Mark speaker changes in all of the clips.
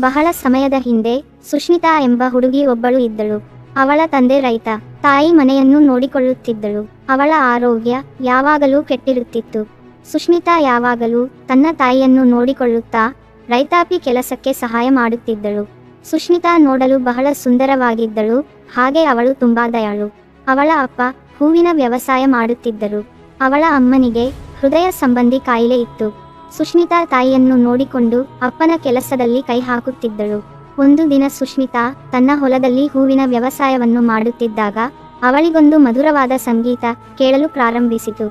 Speaker 1: ಬಹಳ ಸಮಯದ ಹಿಂದೆ ಸುಷ್ಮಿತಾ ಎಂಬ ಹುಡುಗಿ ಒಬ್ಬಳು ಇದ್ದಳು. ಅವಳ ತಂದೆ ರೈತ. ತಾಯಿ ಮನೆಯನ್ನು ನೋಡಿಕೊಳ್ಳುತ್ತಿದ್ದಳು. ಅವಳ ಆರೋಗ್ಯ ಯಾವಾಗಲೂ ಕೆಟ್ಟಿರುತ್ತಿತ್ತು. ಸುಷ್ಮಿತಾ ಯಾವಾಗಲೂ ತನ್ನ ತಾಯಿಯನ್ನು ನೋಡಿಕೊಳ್ಳುತ್ತಾ ರೈತಾಪಿ ಕೆಲಸಕ್ಕೆ ಸಹಾಯ ಮಾಡುತ್ತಿದ್ದಳು. ಸುಷ್ಮಿತಾ ನೋಡಲು ಬಹಳ ಸುಂದರವಾಗಿದ್ದಳು. ಹಾಗೆ ಅವಳು ತುಂಬಾ ದಯಾಳು. ಅವಳ ಅಪ್ಪ ಹೂವಿನ ವ್ಯವಸಾಯ ಮಾಡುತ್ತಿದ್ದರು. ಅವಳ ಅಮ್ಮನಿಗೆ ಹೃದಯ ಸಂಬಂಧಿ ಕಾಯಿಲೆ ಇತ್ತು. ಸುಷ್ಮಿತಾ ತಾಯಿಯನ್ನು ನೋಡಿಕೊಂಡು ಅಪ್ಪನ ಕೆಲಸದಲ್ಲಿ ಕೈ ಹಾಕುತ್ತಿದ್ದಳು. ಒಂದು ದಿನ ಸುಷ್ಮಿತಾ ತನ್ನ ಹೊಲದಲ್ಲಿ ಹೂವಿನ ವ್ಯವಸಾಯವನ್ನು ಮಾಡುತ್ತಿದ್ದಾಗ ಅವಳಿಗೊಂದು ಮಧುರವಾದ ಸಂಗೀತ ಕೇಳಲು ಪ್ರಾರಂಭಿಸಿತು.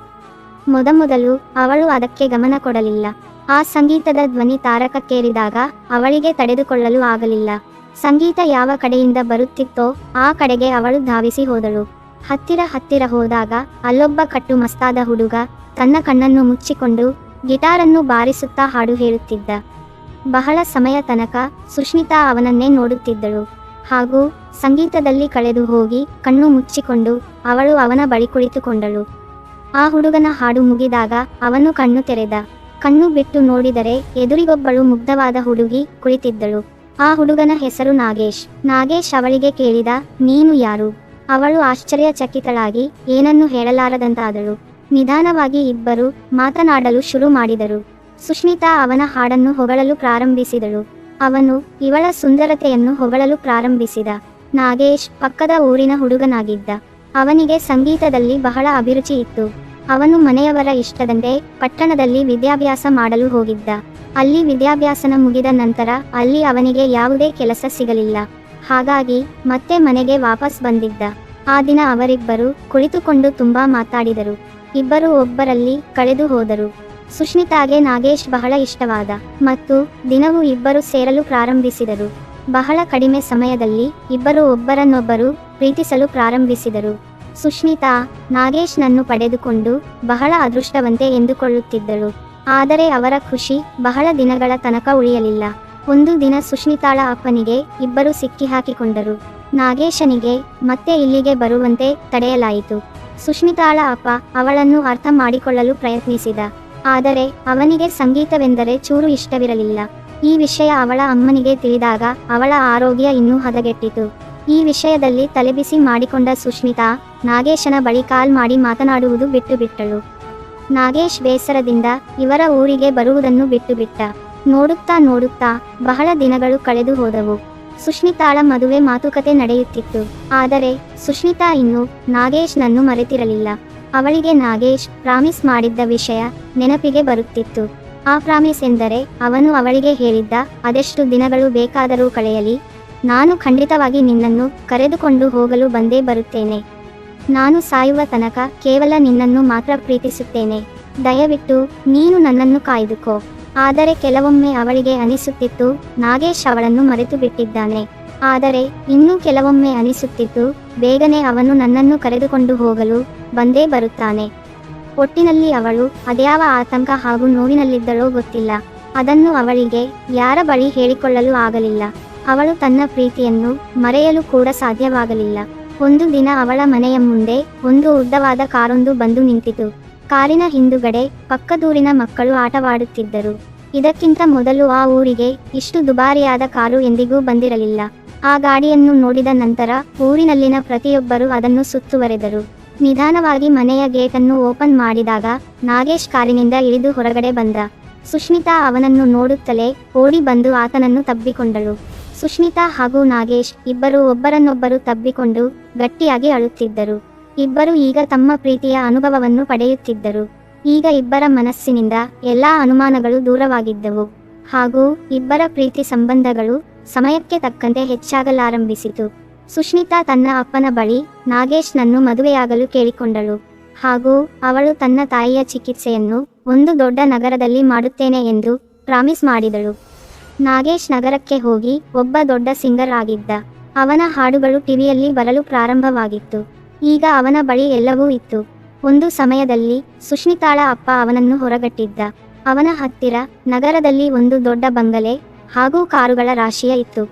Speaker 1: ಮೊದಮೊದಲು ಅವಳು ಅದಕ್ಕೆ ಗಮನ ಕೊಡಲಿಲ್ಲ. ಆ ಸಂಗೀತದ ಧ್ವನಿ ತಾರಕಕ್ಕೇರಿದಾಗ ಅವಳಿಗೆ ತಡೆದುಕೊಳ್ಳಲು ಆಗಲಿಲ್ಲ. ಸಂಗೀತ ಯಾವ ಕಡೆಯಿಂದ ಬರುತ್ತಿತ್ತೋ ಆ ಕಡೆಗೆ ಅವಳು ಧಾವಿಸಿ ಹೋದಳು. ಹತ್ತಿರ ಹತ್ತಿರ ಹೋದಾಗ ಅಲ್ಲೊಬ್ಬ ಕಟ್ಟು ಮಸ್ತಾದ ಹುಡುಗ ತನ್ನ ಕಣ್ಣನ್ನು ಮುಚ್ಚಿಕೊಂಡು ಗಿಟಾರನ್ನು ಬಾರಿಸುತ್ತಾ ಹಾಡು ಹೇಳುತ್ತಿದ್ದ. ಬಹಳ ಸಮಯ ತನಕ ಸುಷ್ಮಿತಾ ಅವನನ್ನೇ ನೋಡುತ್ತಿದ್ದಳು. ಹಾಗೂ ಸಂಗೀತದಲ್ಲಿ ಕಳೆದು ಹೋಗಿ ಕಣ್ಣು ಮುಚ್ಚಿಕೊಂಡು ಅವಳು ಅವನ ಬಳಿ ಕುಳಿತುಕೊಂಡಳು. ಆ ಹುಡುಗನ ಹಾಡು ಮುಗಿದಾಗ ಅವನು ಕಣ್ಣು ತೆರೆದ. ಕಣ್ಣು ಬಿಟ್ಟು ನೋಡಿದರೆ ಎದುರಿಗೊಬ್ಬಳು ಮುಗ್ಧವಾದ ಹುಡುಗಿ ಕುಳಿತಿದ್ದಳು. ಆ ಹುಡುಗನ ಹೆಸರು ನಾಗೇಶ್. ನಾಗೇಶ್ ಅವಳಿಗೆ ಕೇಳಿದ, ನೀನು ಯಾರು? ಅವಳು ಆಶ್ಚರ್ಯಚಕಿತಳಾಗಿ, ಏನನ್ನು ಹೇಳಲಾರದಂತಾದಳು. ನಿಧಾನವಾಗಿ ಇಬ್ಬರು ಮಾತನಾಡಲು ಶುರು ಮಾಡಿದರು. ಸುಷ್ಮಿತಾ ಅವನ ಹಾಡನ್ನು ಹೊಗಳಲು ಪ್ರಾರಂಭಿಸಿದಳು. ಅವನು ಇವಳ ಸುಂದರತೆಯನ್ನು ಹೊಗಳಲು ಪ್ರಾರಂಭಿಸಿದ. ನಾಗೇಶ್ ಪಕ್ಕದ ಊರಿನ ಹುಡುಗನಾಗಿದ್ದ. ಅವನಿಗೆ ಸಂಗೀತದಲ್ಲಿ ಬಹಳ ಅಭಿರುಚಿ ಇತ್ತು. ಅವನು ಮನೆಯವರ ಇಷ್ಟದಂತೆ ಪಟ್ಟಣದಲ್ಲಿ ವಿದ್ಯಾಭ್ಯಾಸ ಮಾಡಲು ಹೋಗಿದ್ದ. ಅಲ್ಲಿ ವಿದ್ಯಾಭ್ಯಾಸನ ಮುಗಿದ ನಂತರ ಅಲ್ಲಿ ಅವನಿಗೆ ಯಾವುದೇ ಕೆಲಸ ಸಿಗಲಿಲ್ಲ. ಹಾಗಾಗಿ ಮತ್ತೆ ಮನೆಗೆ ವಾಪಸ್ ಬಂದಿದ್ದ. ಆ ದಿನ ಅವರಿಬ್ಬರು ಕುಳಿತುಕೊಂಡು ತುಂಬಾ ಮಾತಾಡಿದರು. ಇಬ್ಬರು ಒಬ್ಬರಲ್ಲಿ ಕಳೆದು ಹೋದರು. ಸುಷ್ಮಿತಾಗೆ ನಾಗೇಶ್ ಬಹಳ ಇಷ್ಟವಾದ ಮತ್ತು ದಿನವೂ ಇಬ್ಬರು ಸೇರಲು ಪ್ರಾರಂಭಿಸಿದರು. ಬಹಳ ಕಡಿಮೆ ಸಮಯದಲ್ಲಿ ಇಬ್ಬರು ಒಬ್ಬರನ್ನೊಬ್ಬರು ಪ್ರೀತಿಸಲು ಪ್ರಾರಂಭಿಸಿದರು. ಸುಷ್ಮಿತಾ ನಾಗೇಶ್ನನ್ನು ಪಡೆದುಕೊಂಡು ಬಹಳ ಅದೃಷ್ಟವಂತೆ ಎಂದುಕೊಳ್ಳುತ್ತಿದ್ದಳು. ಆದರೆ ಅವರ ಖುಷಿ ಬಹಳ ದಿನಗಳ ತನಕ ಉಳಿಯಲಿಲ್ಲ. ಒಂದು ದಿನ ಸುಷ್ಮಿತಾಳ ಅಪ್ಪನಿಗೆ ಇಬ್ಬರು ಸಿಕ್ಕಿಹಾಕಿಕೊಂಡರು. ನಾಗೇಶನಿಗೆ ಮತ್ತೆ ಇಲ್ಲಿಗೆ ಬರುವಂತೆ ತಡೆಯಲಾಯಿತು. ಸುಷ್ಮಿತಾಳ ಅಪ್ಪ ಅವಳನ್ನು ಅರ್ಥ ಮಾಡಿಕೊಳ್ಳಲು ಪ್ರಯತ್ನಿಸಿದ. ಆದರೆ ಅವನಿಗೆ ಸಂಗೀತವೆಂದರೆ ಚೂರು ಇಷ್ಟವಿರಲಿಲ್ಲ. ಈ ವಿಷಯ ಅವಳ ಅಮ್ಮನಿಗೆ ತಿಳಿದಾಗ ಅವಳ ಆರೋಗ್ಯ ಇನ್ನೂ ಹದಗೆಟ್ಟಿತು. ಈ ವಿಷಯದಲ್ಲಿ ತಲೆಬಿಸಿ ಮಾಡಿಕೊಂಡ ಸುಷ್ಮಿತಾ ನಾಗೇಶನ ಬಳಿ ಕಾಲ್ ಮಾಡಿ ಮಾತನಾಡುವುದು ಬಿಟ್ಟು ಬಿಟ್ಟಳು ನಾಗೇಶ್ ಬೇಸರದಿಂದ ಇವರ ಊರಿಗೆ ಬರುವುದನ್ನು ಬಿಟ್ಟು ಬಿಟ್ಟ ನೋಡುತ್ತಾ ನೋಡುತ್ತಾ ಬಹಳ ದಿನಗಳು ಕಳೆದು ಹೋದವು. ಸುಷ್ಮಿತಾಳ ಮದುವೆ ಮಾತುಕತೆ ನಡೆಯುತ್ತಿತ್ತು. ಆದರೆ ಸುಷ್ಮಿತಾ ಇನ್ನು ನಾಗೇಶ್ನನ್ನು ಮರೆತಿರಲಿಲ್ಲ. ಅವಳಿಗೆ ನಾಗೇಶ್ ಪ್ರಾಮಿಸ್ ಮಾಡಿದ್ದ ವಿಷಯ ನೆನಪಿಗೆ ಬರುತ್ತಿತ್ತು. ಆ ಪ್ರಾಮಿಸ್ ಎಂದರೆ ಅವನು ಅವಳಿಗೆ ಹೇಳಿದ್ದ ಅದೆಷ್ಟು ದಿನಗಳು ಬೇಕಾದರೂ ಕಳೆಯಲಿ. ನಾನು ಖಂಡಿತವಾಗಿ ನಿನ್ನನ್ನು ಕರೆದುಕೊಂಡು ಹೋಗಲು ಬಂದೇ ಬರುತ್ತೇನೆ. ನಾನು ಸಾಯುವ ತನಕ ಕೇವಲ ನಿನ್ನನ್ನು ಮಾತ್ರ ಪ್ರೀತಿಸುತ್ತೇನೆ. ದಯವಿಟ್ಟು ನೀನು ನನ್ನನ್ನು ಕಾಯ್ದುಕೋ. ಆದರೆ ಕೆಲವೊಮ್ಮೆ ಅವಳಿಗೆ ಅನಿಸುತ್ತಿತ್ತು. ನಾಗೇಶ್ ಅವಳನ್ನು ಮರೆತು ಬಿಟ್ಟಿದ್ದಾನೆ ಆದರೆ, ಇನ್ನೂ ಕೆಲವೊಮ್ಮೆ ಅನಿಸುತ್ತಿತ್ತು. ಬೇಗನೆ ಅವನು ನನ್ನನ್ನು ಕರೆದುಕೊಂಡು ಹೋಗಲು ಬಂದೇ ಬರುತ್ತಾನೆ. ಒಟ್ಟಿನಲ್ಲಿ ಅವಳು ಅದ್ಯಾವ ಆತಂಕ ಹಾಗೂ ನೋವಿನಲ್ಲಿದ್ದಳೋ ಗೊತ್ತಿಲ್ಲ. ಅದನ್ನು ಅವಳಿಗೆ ಯಾರ ಬಳಿ ಹೇಳಿಕೊಳ್ಳಲು ಆಗಲಿಲ್ಲ. ಅವಳು ತನ್ನ ಪ್ರೀತಿಯನ್ನು ಮರೆಯಲು ಕೂಡ ಸಾಧ್ಯವಾಗಲಿಲ್ಲ. ಒಂದು ದಿನ ಅವಳ ಮನೆಯ ಮುಂದೆ ಒಂದು ಉದ್ದವಾದ ಕಾರೊಂದು ಬಂದು ನಿಂತಿತು. ಕಾರಿನ ಹಿಂದುಗಡೆ ಪಕ್ಕದೂರಿನ ಮಕ್ಕಳು ಆಟವಾಡುತ್ತಿದ್ದರು. ಇದಕ್ಕಿಂತ ಮೊದಲು ಆ ಊರಿಗೆ ಇಷ್ಟು ದುಬಾರಿಯಾದ ಕಾರು ಎಂದಿಗೂ ಬಂದಿರಲಿಲ್ಲ. ಆ ಗಾಡಿಯನ್ನು ನೋಡಿದ ನಂತರ ಊರಿನಲ್ಲಿನ ಪ್ರತಿಯೊಬ್ಬರು ಅದನ್ನು ಸುತ್ತುವರೆದರು. ನಿಧಾನವಾಗಿ ಮನೆಯ ಗೇಟನ್ನು ಓಪನ್ ಮಾಡಿದಾಗ ನಾಗೇಶ್ ಕಾರಿನಿಂದ ಇಳಿದು ಹೊರಗಡೆ ಬಂದ. ಸುಷ್ಮಿತಾ ಅವನನ್ನು ನೋಡುತ್ತಲೇ ಓಡಿ ಬಂದು ಆತನನ್ನು ತಬ್ಬಿಕೊಂಡಳು. ಸುಷ್ಮಿತಾ ಹಾಗೂ ನಾಗೇಶ್ ಇಬ್ಬರು ಒಬ್ಬರನ್ನೊಬ್ಬರು ತಬ್ಬಿಕೊಂಡು ಗಟ್ಟಿಯಾಗಿ ಅಳುತ್ತಿದ್ದರು. ಇಬ್ಬರು ಈಗ ತಮ್ಮ ಪ್ರೀತಿಯ ಅನುಭವವನ್ನು ಪಡೆಯುತ್ತಿದ್ದರು. ಈಗ ಇಬ್ಬರ ಮನಸ್ಸಿನಿಂದ ಎಲ್ಲಾ ಅನುಮಾನಗಳು ದೂರವಾಗಿದ್ದವು. ಹಾಗೂ ಇಬ್ಬರ ಪ್ರೀತಿ ಸಂಬಂಧಗಳು ಸಮಯಕ್ಕೆ ತಕ್ಕಂತೆ ಹೆಚ್ಚಾಗಲಾರಂಭಿಸಿತು. ಸುಷ್ಮಿತಾ ತನ್ನ ಅಪ್ಪನ ಬಳಿ ನಾಗೇಶ್ನನ್ನು ಮದುವೆಯಾಗಲು ಕೇಳಿಕೊಂಡಳು. ಹಾಗೂ ಅವಳು ತನ್ನ ತಾಯಿಯ ಚಿಕಿತ್ಸೆಯನ್ನು ಒಂದು ದೊಡ್ಡ ನಗರದಲ್ಲಿ ಮಾಡುತ್ತೇನೆ ಎಂದು ಪ್ರಾಮಿಸ್ ಮಾಡಿದಳು. ನಾಗೇಶ್ ನಗರಕ್ಕೆ ಹೋಗಿ ಒಬ್ಬ ದೊಡ್ಡ ಸಿಂಗರ್ ಆಗಿದ್ದ. ಅವನ ಹಾಡುಗಳು ಟಿವಿಯಲ್ಲಿ ಬರಲು ಪ್ರಾರಂಭವಾಗಿತ್ತು. ಈಗ ಅವನ ಬಳಿ ಎಲ್ಲವೂ ಇತ್ತು. ಒಂದು ಸಮಯದಲ್ಲಿ ಸುಷ್ಮಿತಾಳ ಅಪ್ಪ ಅವನನ್ನು ಹೊರಗಟ್ಟಿದ್ದ. ಅವನ ಹತ್ತಿರ ನಗರದಲ್ಲಿ ಒಂದು ದೊಡ್ಡ ಬಂಗಲೆ ಹಾಗೂ ಕಾರುಗಳ ರಾಶಿಯ ಇತ್ತು.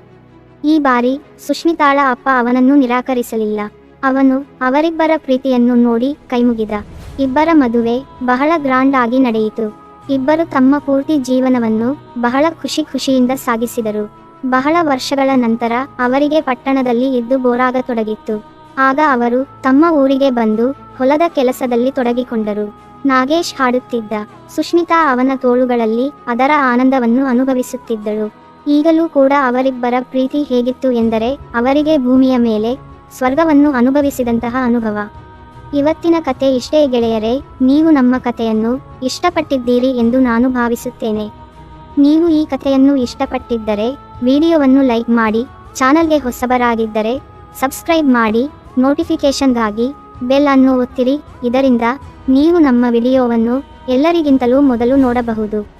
Speaker 1: ಈ ಬಾರಿ ಸುಷ್ಮಿತಾಳ ಅಪ್ಪ ಅವನನ್ನು ನಿರಾಕರಿಸಲಿಲ್ಲ. ಅವನು ಅವರಿಬ್ಬರ ಪ್ರೀತಿಯನ್ನು ನೋಡಿ ಕೈಮುಗಿದ. ಇಬ್ಬರ ಮದುವೆ ಬಹಳ ಗ್ರಾಂಡ್ ಆಗಿ ನಡೆಯಿತು. ಇಬ್ಬರು ತಮ್ಮ ಪೂರ್ತಿ ಜೀವನವನ್ನು ಬಹಳ ಖುಷಿ ಖುಷಿಯಿಂದ ಸಾಗಿಸಿದರು. ಬಹಳ ವರ್ಷಗಳ ನಂತರ ಅವರಿಗೆ ಪಟ್ಟಣದಲ್ಲಿ ಇದ್ದು ಬೋರಾಗತೊಡಗಿತ್ತು. ಆಗ ಅವರು ತಮ್ಮ ಊರಿಗೆ ಬಂದು ಹೊಲದ ಕೆಲಸದಲ್ಲಿ ತೊಡಗಿಕೊಂಡರು. ನಾಗೇಶ್ ಹಾಡುತ್ತಿದ್ದ ಸುಷ್ಮಿತಾ ಅವನ ತೋಳುಗಳಲ್ಲಿ ಅದರ ಆನಂದವನ್ನು ಅನುಭವಿಸುತ್ತಿದ್ದಳು. ಈಗಲೂ ಕೂಡ ಅವರಿಬ್ಬರ ಪ್ರೀತಿ ಹೇಗಿತ್ತು ಎಂದರೆ ಅವರಿಗೆ ಭೂಮಿಯ ಮೇಲೆ ಸ್ವರ್ಗವನ್ನು ಅನುಭವಿಸಿದಂತಹ ಅನುಭವ. ಇವತ್ತಿನ ಕತೆ ಇಷ್ಟೇ ಗೆಳೆಯರೆ, ನೀವು ನಮ್ಮ ಕಥೆಯನ್ನು ಇಷ್ಟಪಟ್ಟಿದ್ದೀರಿ ಎಂದು ನಾನು ಭಾವಿಸುತ್ತೇನೆ. ನೀವು ಈ ಕಥೆಯನ್ನು ಇಷ್ಟಪಟ್ಟಿದ್ದರೆ, ವಿಡಿಯೋವನ್ನು ಲೈಕ್ ಮಾಡಿ, ಚಾನಲ್ಗೆ ಹೊಸಬರಾಗಿದ್ದರೆ, ಸಬ್ಸ್ಕ್ರೈಬ್ ಮಾಡಿ ನೋಟಿಫಿಕೇಷನ್ಗಾಗಿ ಬೆಲ್ ಅನ್ನು ಒತ್ತಿರಿ. ಇದರಿಂದ ನೀವು ನಮ್ಮ ವಿಡಿಯೋವನ್ನು ಎಲ್ಲರಿಗಿಂತಲೂ ಮೊದಲು ನೋಡಬಹುದು.